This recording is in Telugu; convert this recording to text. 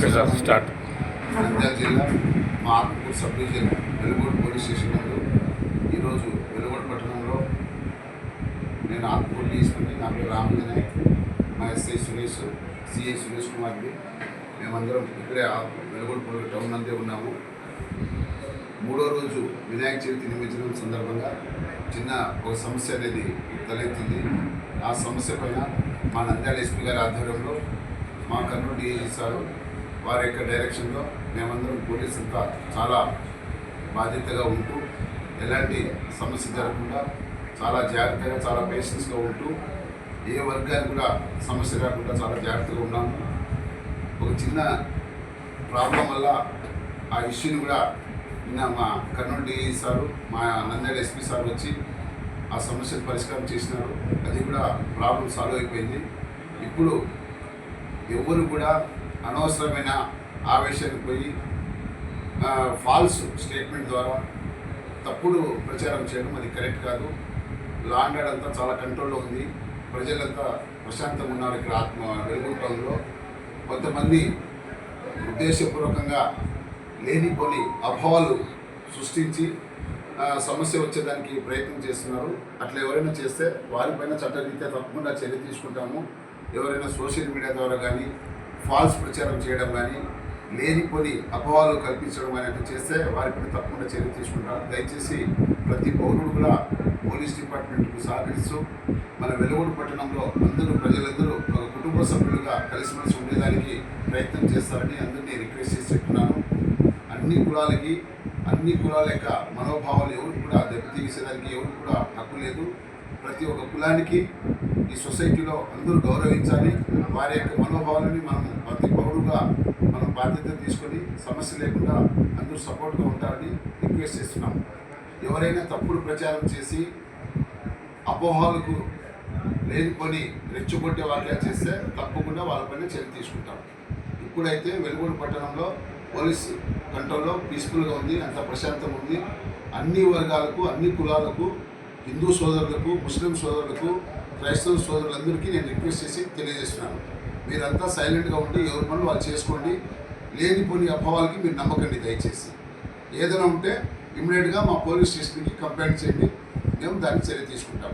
ఓకే సార్ స్టార్ట్ నంద్యాల జిల్లా మా Atmakur sub division Velugodu police station నందు ఈరోజు వెలుగోడు పట్టణంలో నేను ఆత్మకూరు తీసుకుని నా పేరు రామజనే మా ఎస్ఐ సురేష్ సిఐ సురేష్ కుమార్ది. మేమందరం ఇక్కడే వెలుగోడు పోలీస్ టౌన్ నందే ఉన్నాము. మూడో రోజు వినాయక చవితి నిమజ్జనం సందర్భంగా చిన్న ఒక సమస్య అనేది తలెత్తింది. ఆ సమస్య పైన మా నంద్యాల ఎస్పీ గారి ఆధ్వర్యంలో మా కర్నూలు డిఐజీ సారు వారి యొక్క డైరెక్షన్లో మేమందరం పోలీస్ అంతా చాలా బాధ్యతగా ఉంటూ ఎలాంటి సమస్య జరగకుండా చాలా జాగ్రత్తగా చాలా పేషెన్స్గా ఉంటూ ఏ వర్గానికి కూడా సమస్య రాకుండా చాలా జాగ్రత్తగా ఉన్నాము. ఒక చిన్న ప్రాబ్లం వల్ల ఆ ఇష్యూని కూడా నిన్న మా కర్నూలు డిఈ సారు మా నంద్యాల ఎస్పీ సార్ వచ్చి ఆ సమస్యను పరిష్కారం చేసినారు. అది కూడా ప్రాబ్లం సాల్వ్ అయిపోయింది. ఇప్పుడు ఎవరు కూడా అనవసరమైన ఆవేశానికి పోయి ఫాల్స్ స్టేట్మెంట్ ద్వారా తప్పుడు ప్రచారం చేయడం అది కరెక్ట్ కాదు. లాండర్ అంతా చాలా కంట్రోల్లో ఉంది. ప్రజలంతా ప్రశాంతంగా ఉన్నారు ఇక్కడ ఆత్మ వెలుగు టౌన్లో కొంతమంది ఉద్దేశపూర్వకంగా లేనిపోని అభావాలు సృష్టించి సమస్య వచ్చేదానికి ప్రయత్నం చేస్తున్నారు. అట్లా ఎవరైనా చేస్తే వారిపైన చట్టరీత్యా తప్పకుండా చర్య తీసుకుంటాము. ఎవరైనా సోషల్ మీడియా ద్వారా కానీ ఫాల్స్ ప్రచారం చేయడం కానీ లేనిపోని అభావాలు కల్పించడం కానీ చేస్తే వారిపైన తప్పకుండా చర్య తీసుకుంటారు. దయచేసి ప్రతి పౌరుడు కూడా పోలీస్ డిపార్ట్మెంట్కు సహకరిస్తూ మన వెలుగుడు పట్టణంలో అందరూ ప్రజలందరూ ఒక కుటుంబ సభ్యులుగా కలిసిమెలిసి ఉండేదానికి ప్రయత్నం చేస్తారని అందరినీ రిక్వెస్ట్ చేసి చెప్తున్నాను. అన్ని కులాలకి అన్ని కులాల యొక్క మనోభావాలు ఎవరు కూడా దెబ్బతీసేదానికి ఎవరు కూడా హక్కు లేదు. ప్రతి ఒక్క కులానికి ఈ సొసైటీలో అందరూ గౌరవించాలి. వారి యొక్క మనోభావాలని మనం ప్రతి పౌరుగా మనం బాధ్యత తీసుకొని సమస్య లేకుండా అందరూ సపోర్ట్గా ఉంటారని రిక్వెస్ట్ చేస్తున్నాం. ఎవరైనా తప్పుడు ప్రచారం చేసి అపోహాలకు లేనిపోని రెచ్చగొట్టే వాళ్ళ చేస్తే తప్పకుండా వాళ్ళపైన చర్య తీసుకుంటాం. ఇప్పుడైతే వెలుగుడు పట్టణంలో పోలీస్ కంట్రోల్లో పీస్ఫుల్గా ఉంది అంత ప్రశాంతంగా ఉంది. అన్ని వర్గాలకు అన్ని కులాలకు హిందూ సోదరులకు ముస్లిం సోదరులకు క్రైస్తవ సోదరులందరికీ నేను రిక్వెస్ట్ చేసి తెలియజేస్తున్నాను. మీరంతా సైలెంట్గా ఉండి ఎవరి పనులు వాళ్ళు చేసుకోండి. లేనిపోని అభావాలకి మీరు నమ్మకండి దయచేసి. ఏదైనా ఉంటే ఇమ్మీడియట్గా మా పోలీస్ స్టేషన్కి కంప్లైంట్ చేయండి. మేము దాన్ని చర్య తీసుకుంటాం.